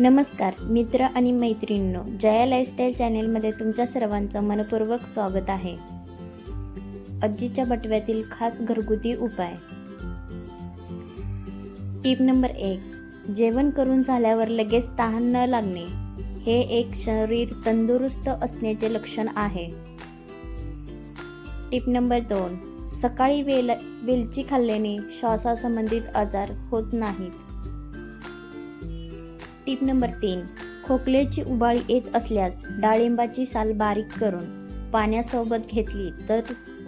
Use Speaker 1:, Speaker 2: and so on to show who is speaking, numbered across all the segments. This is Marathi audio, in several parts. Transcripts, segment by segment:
Speaker 1: नमस्कार मित्र आणि मैत्रिणींनो जया लाईफस्टाईल चॅनेलमध्ये तुमच्या सर्वांचं मनपूर्वक स्वागत आहे. आजीच्या बटव्यातील खास घरगुती उपाय. टीप नंबर एक जेवण करून झाल्यावर लगेच तहान न लागणे. हे एक शरीर तंदुरुस्त असण्याचे लक्षण आहे. टीप नंबर दोन सकाळी वेल वेलची खाल्ल्याने श्वासासंबंधित आजार होत नाहीत. टीप नंबर तीन. खोकल्याची उबाळी येत असल्यास डाळिंबाची साल बारीक करून पाण्यासोबत घेतली तर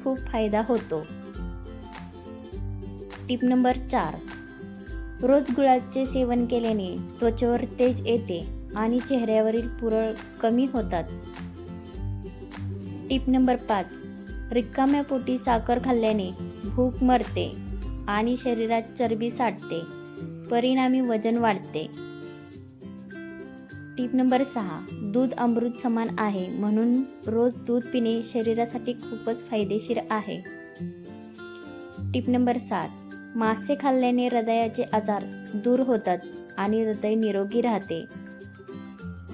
Speaker 1: खूप फायदा होतो. टीप नंबर चार. रोज गुळाचे सेवन केल्याने त्वचेवर तेज येते आणि चेहऱ्यावरील पुरळ कमी होतात. टीप नंबर पाच. रिकाम्या पोटी साखर खाल्ल्याने भूक मरते आणि शरीरात चरबी साठते. परिणामी वजन वाढते. टीप नंबर सहा दूध अमृत समान आहे म्हणून रोज दूध पिणे शरीरासाठी खूपच फायदेशीर आहे. टीप नंबर सात मासे खाल्ल्याने हृदयाचे आजार दूर होतात आणि हृदय निरोगी राहते.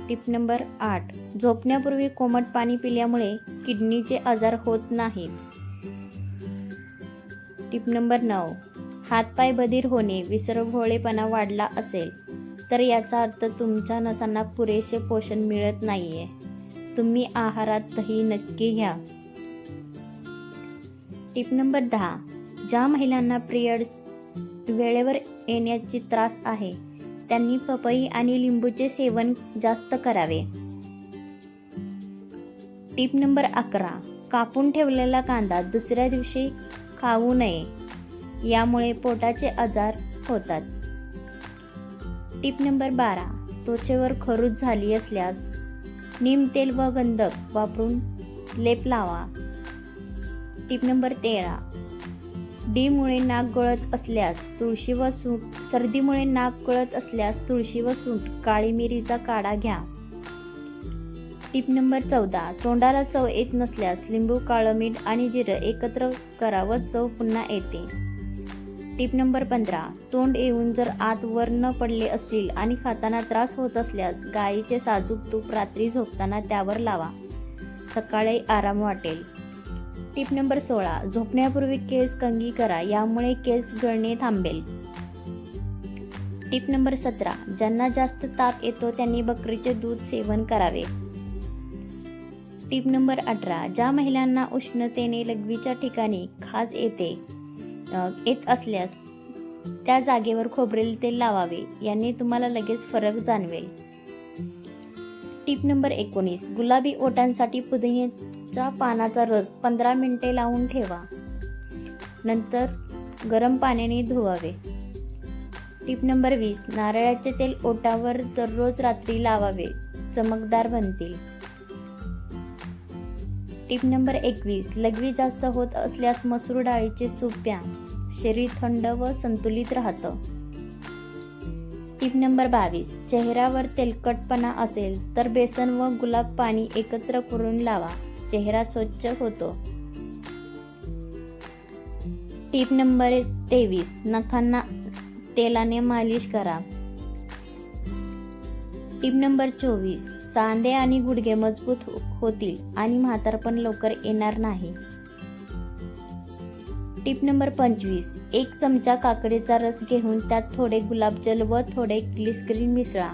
Speaker 1: टिप नंबर आठ झोपण्यापूर्वी कोमट पाणी पिल्यामुळे किडनीचे आजार होत नाहीत. टिप नंबर नऊ हातपाय बधीर होणे विसरभोळेपणा वाढला असेल. तर याचा अर्थ तुमच्या नसांना पुरेसे पोषण मिळत नाहीये. तुम्ही आहारात दही नक्की घ्या. टिप नंबर दहा. ज्या महिलांना पिरियड्स वेळेवर येण्याची त्रास आहे त्यांनी पपई आणि लिंबूचे सेवन जास्त करावे. टिप नंबर अकरा. कापून ठेवलेला कांदा दुसऱ्या दिवशी खाऊ नये. यामुळे पोटाचे आजार होतात. टिप नंबर बारा. त्वचेवर खरूज झाली असल्यास नीम तेल व गंधक वापरून लेप लावा. टिप नंबर तेरा. डीमुळे नाक गळत असल्यास तुळशी व सूट सर्दीमुळे नाक गळत असल्यास तुळशी व सूट काळी मिरीचा काढा घ्या. टिप नंबर चौदा. तोंडाला चव येत नसल्यास लिंबू काळं मीठ आणि जिरं एकत्र करा व चव पुन्हा येते. टिप नंबर पंधरा. तोंड येऊन जर आत वर न पडले असतील आणि खाताना त्रास होत असल्यास गाईचे साजूक तूप रात्री झोपताना त्यावर लावा. सकाळी आराम वाटेल. टिप नंबर सोळा. झोपण्यापूर्वी केस कंगी करा यामुळे केस गळणे थांबेल. टिप नंबर सतरा. ज्यांना जास्त ताप येतो त्यांनी बकरीचे दूध सेवन करावे. टिप नंबर अठरा. ज्या महिलांना उष्णतेने लघवीच्या ठिकाणी खाज येते येत असल्यास त्या जागेवर खोबरेल तेल लावावे. याने तुम्हाला लगेच फरक जाणवेल. टिप नंबर एकोणीस. गुलाबी ओटांसाठी पुदिन्याच्या पानाचा रस पंधरा मिनिटे लावून ठेवा. नंतर गरम पाण्याने धुवावे. टिप नंबर वीस. नारळाचे तेल ओटावर दररोज रात्री लावावे. चमकदार बनतील. टिप नंबर एकवीस. लघवी जास्त होत असल्यास मसूर डाळीचे सूप प्या. शरीर थंड व संतुलित राहतं. टिप नंबर बावीस. चेहऱ्यावर तेलकटपणा असेल तर बेसन व गुलाब पाणी एकत्र करून लावा. चेहरा स्वच्छ होतो. टिप नंबर तेवीस. नखांना तेलाने मालिश करा. टिप नंबर चोवीस. सांधे आणि गुडघे मजबूत हो- होतील आणि म्हातारपण लवकर येणार नाही. टिप नंबर पंचवीस. एक चमचा काकडीचा रस घेऊन त्यात थोडे गुलाबजल व थोडे ग्लिस्क्रीन मिसळा.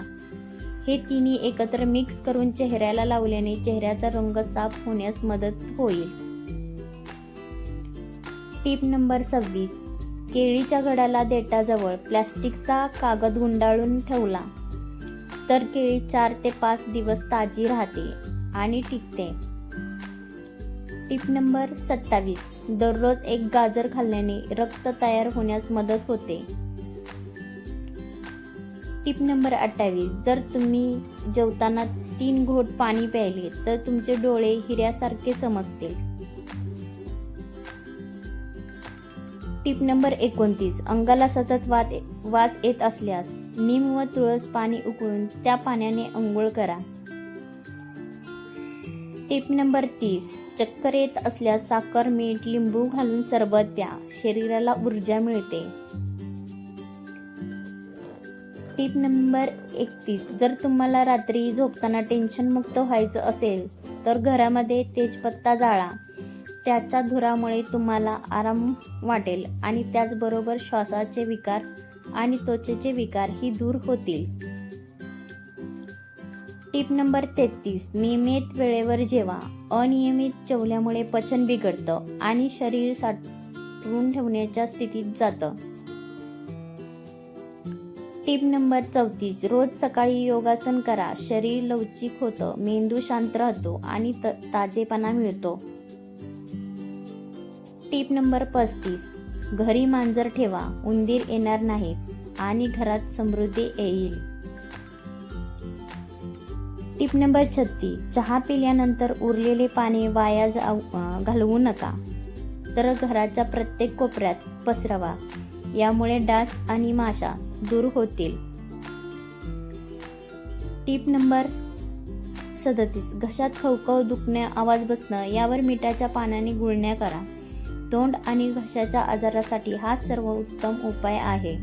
Speaker 1: हे तिन्ही एकत्र मिक्स करून चेहऱ्याला लावल्याने चेहऱ्याचा रंग साफ होण्यास मदत होईल. टिप नंबर सव्वीस. केळीच्या गडाला देटाजवळ प्लॅस्टिकचा कागद गुंडाळून ठेवला. तर केळी चार ते पाच दिवस ताजी राहते आणि टिकते. टिप नंबर सत्तावीस. दररोज एक गाजर खाल्ल्याने रक्त तयार होण्यास मदत होते. टिप नंबर अठ्ठावीस. जर तुम्ही जेवताना तीन घोट पाणी प्यायले तर तुमचे डोळे हिऱ्यासारखे चमकतील. टिप नंबर एकोणतीस. अंगाला सतत वात वास येत असल्यास नीम व तुळस पाणी उकळून त्या पाण्याने अंघोळ करा. टिप नंबर तीस. चक्कर येत असल्यास साखर मीठ लिंबू घालून सरबत प्या. शरीराला ऊर्जा मिळते. टीप नंबर एकतीस. जर तुम्हाला रात्री झोपताना टेन्शनमुक्त व्हायचं असेल तर घरामध्ये तेजपत्ता जाळा. त्याच्या धुरामुळे तुम्हाला आराम वाटेल आणि त्याचबरोबर श्वासाचे विकार आणि त्वचेचे विकार ही दूर होतील. टिप नंबर तेहतीस नियमित वेळेवर जेवा. अनियमित जेवल्यामुळे पचन बिघडतं आणि शरीर साठवून ठेवण्याच्या स्थितीत जातं. टिप नंबर चौतीस रोज सकाळी योगासन करा. शरीर लवचिक होतं मेंदू शांत राहतो आणि त ताजेपणा मिळतो. टीप नंबर पस्तीस. घरी मांजर ठेवा उंदीर येणार नाहीत आणि घरात समृद्धी येईल. टीप नंबर छत्तीस. चहा पिल्यानंतर उरलेले पाणी वाया घालवू नका. तर घराच्या प्रत्येक कोपऱ्यात पसरवा. यामुळे डास आणि माशा दूर होतील. टीप नंबर सदतीस. घशात खवखव दुखणे आवाज बसणं यावर मिठाच्या पानाने गुळण्या करा. तोंड आणि घशाच्या आजारासाठी हा सर्व उत्तम उपाय आहे.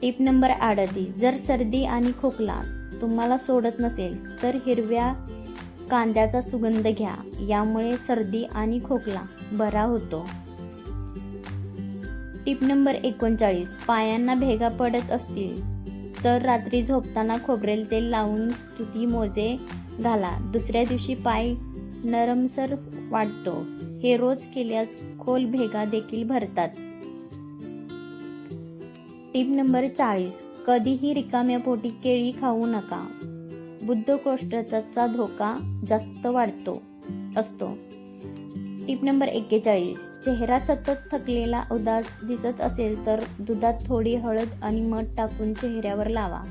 Speaker 1: टीप नंबर अडतीस जर सर्दी आणि खोकला तुम्हाला सोडत नसेल तर हिरव्या कांद्याचा सुगंध घ्या. यामुळे सर्दी आणि खोकला बरा होतो. टीप नंबर एकोणचाळीस पायांना भेगा पडत असतील तर रात्री झोपताना खोबरेल तेल लावून स्तुती मोजे घाला. दुसऱ्या दिवशी पाय नरमसर वाटतो हे रोज केल्यास खोल भेगा देखील भरतात. टीप नंबर चाळीस. कधीही रिकाम्या पोटी केळी खाऊ नका. बुद्धकोष्ठाचा धोका जास्त वाढतो असतो. टिप नंबर एक्केचाळीस. चेहरा सतत थकलेला उदास दिसत असेल तर दुधात थोडी हळद आणि मध टाकून चेहऱ्यावर लावा.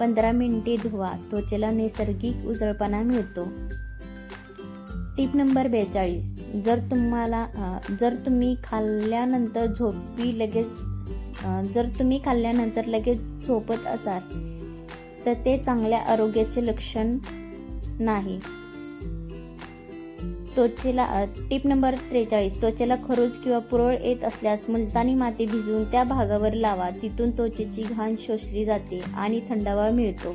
Speaker 1: पंधरा मिनिटे धुवा. त्वचेला नैसर्गिक उजळपणा मिळतो. टिप नंबर बेचाळीस. जर तुम्हाला जर तुम्ही खाल्ल्यानंतर झोपी लगेच जर तुम्ही खाल्ल्यानंतर लगेच झोपत असाल तर ते चांगल्या आरोग्याचे लक्षण नाही. त्वचेला टिप टीप नंबर त्रेचाळीस. त्वचेला खरोज किंवा पुरळ येत असल्यास मुलतानी माती भिजवून त्या भागावर लावा. तिथून त्वचेची घाण शोषली जाते आणि थंडावा मिळतो.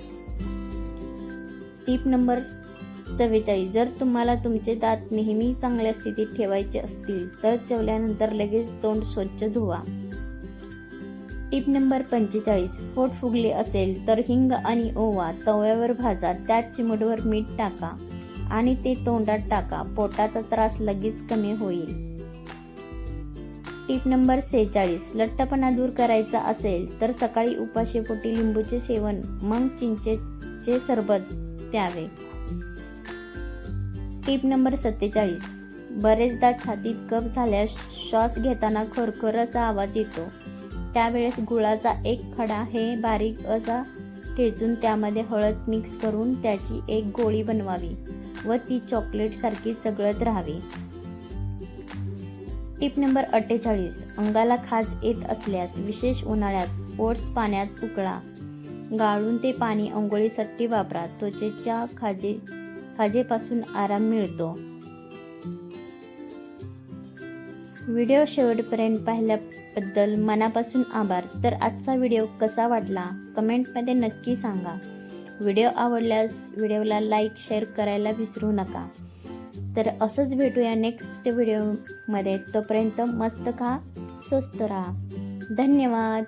Speaker 1: टीप नंबर चव्वेचाळीस जर तुम्हाला तुमचे दात नेहमी चांगल्या स्थितीत ठेवायचे असतील तर चवल्यानंतर लगेच तोंड स्वच्छ धुवा. टिप नंबर पंचेचाळीस पोट फुगले असेल तर हिंग आणि ओवा तव्यावर भाजा त्यात चिमटवर मीठ टाका आणि ते तोंडात टाका पोटाचा त्रास लगेच कमी होईल. टीप नंबर सेहेचाळीस लठ्ठपणा दूर करायचा असेल तर सकाळी उपाशीपोटी लिंबूचे सेवन मग चिंचेचे सरबत प्यावे. टीप नंबर सत्तेचाळीस. बरेचदा छातीत कप झाल्यास श्वास घेताना खरखर असा आवाज येतो. त्यावेळेस गुळाचा एक खडा हे बारीक असा ठेचून त्यामध्ये हळद मिक्स करून त्याची एक गोळी बनवावी व ती चॉकलेट सारखी चगळत राहावी. टिप नंबर अठ्ठेचाळीस. अंगाला खाज येत असल्यास विशेष उन्हाळ्यात ओट्स पाण्यात उकळा. गाळून ते पाणी अंघोळीसाठी वापरा. त्वचेच्या खाजे खाजेपासून आराम मिळतो. व्हिडिओ शेवटपर्यंत पाहिल्याबद्दल मनापासून आभार. तर आजचा व्हिडिओ कसा वाटला? कमेंटमध्ये नक्की सांगा. व्हिडिओ आवडल्यास व्हिडिओला लाईक शेअर करायला विसरू नका. तर असंच भेटूया नेक्स्ट व्हिडिओमध्ये. तोपर्यंत मस्त खा स्वस्त राहा. धन्यवाद.